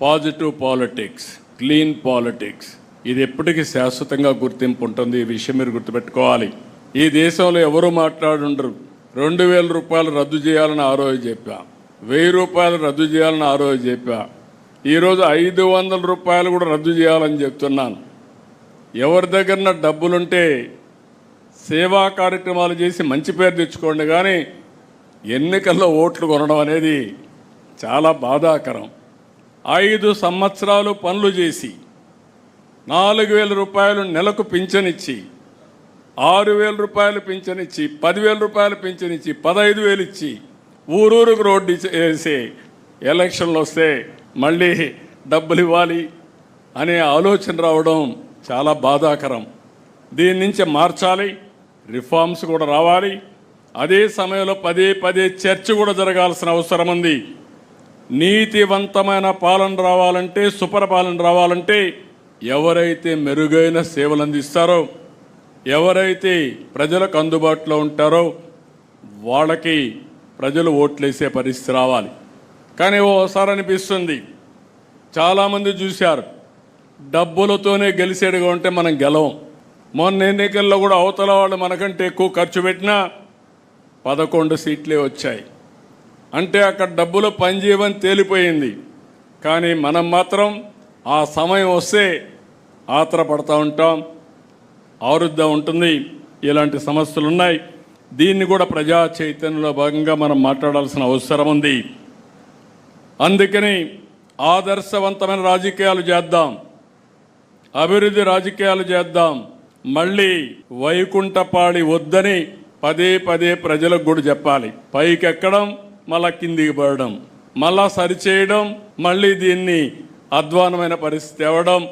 Positive politics clean politics ఇది ఎప్పటికీ శాశ్వతంగా గుర్తింపు ఉంటుంది. ఈ విషయం మీరు గుర్తుపెట్టుకోవాలి. ఈ దేశంలో ఎవరు మాట్లాడుండరు. రెండు వేల రూపాయలు రద్దు చేయాలని ఆ రోజు చెప్పా. వెయ్యి రూపాయలు రద్దు చేయాలని ఆ రోజు చెప్పా. ఈరోజు ఐదు వందల రూపాయలు కూడా రద్దు చేయాలని చెప్తున్నాను. ఎవరి దగ్గర డబ్బులుంటే సేవా కార్యక్రమాలు చేసి మంచి పేరు తెచ్చుకోండి. కానీ ఎన్నికల్లో ఓట్లు కొనడం అనేది చాలా బాధాకరం. ఐదు సంవత్సరాలు పనులు చేసి నాలుగు వేల రూపాయలు నెలకు పింఛనిచ్చి ఆరు వేల రూపాయలు పింఛనిచ్చి పదివేల రూపాయలు పింఛనిచ్చి పదహైదు వేలు ఇచ్చి ఊరూరుకు రోడ్డు వేసి ఎలక్షన్లు వస్తే మళ్ళీ డబ్బులు ఇవ్వాలి అనే ఆలోచన రావడం చాలా బాధాకరం. దీని నుంచి మార్చాలి రిఫార్మ్స్ కూడా రావాలి. అదే సమయంలో పదే పదే చర్చ కూడా జరగాల్సిన అవసరం ఉంది. నీతివంతమైన పాలన రావాలంటే సుపరిపాలన రావాలంటే ఎవరైతే మెరుగైన సేవలు అందిస్తారో ఎవరైతే ప్రజలకు అందుబాటులో ఉంటారో వాళ్ళకి ప్రజలు ఓట్లేసే పరిస్థితి రావాలి. కానీ ఓసారి అనిపిస్తుంది చాలామంది చూశారు డబ్బులతోనే గెలిచేడుగా ఉంటే మనం గెలవం. మొన్న ఎన్నికల్లో కూడా అవతల వాళ్ళు మనకంటే ఎక్కువ ఖర్చు పెట్టినా పదకొండు సీట్లే వచ్చాయి. అంటే అక్కడ డబ్బులు పనిచేయమని తేలిపోయింది. కానీ మనం మాత్రం ఆ సమయం వస్తే ఆత్రపడతా ఉంటాం ఆరుద్దా ఉంటుంది ఇలాంటి సమస్యలు ఉన్నాయి దీన్ని కూడా ప్రజా చైతన్యంలో భాగంగా మనం మాట్లాడాల్సిన అవసరం ఉంది. అందుకని ఆదర్శవంతమైన రాజకీయాలు చేద్దాం అభివృద్ధి రాజకీయాలు చేద్దాం. మళ్ళీ వైకుంఠపాడి వద్దని పదే పదే ప్రజలకు కూడా చెప్పాలి. పైకెక్కడం మళ్ళా కిందికి పడడం మళ్ళా సరిచేయడం మళ్ళీ దీన్ని అధ్వానమైన పరిస్థితి తేవడం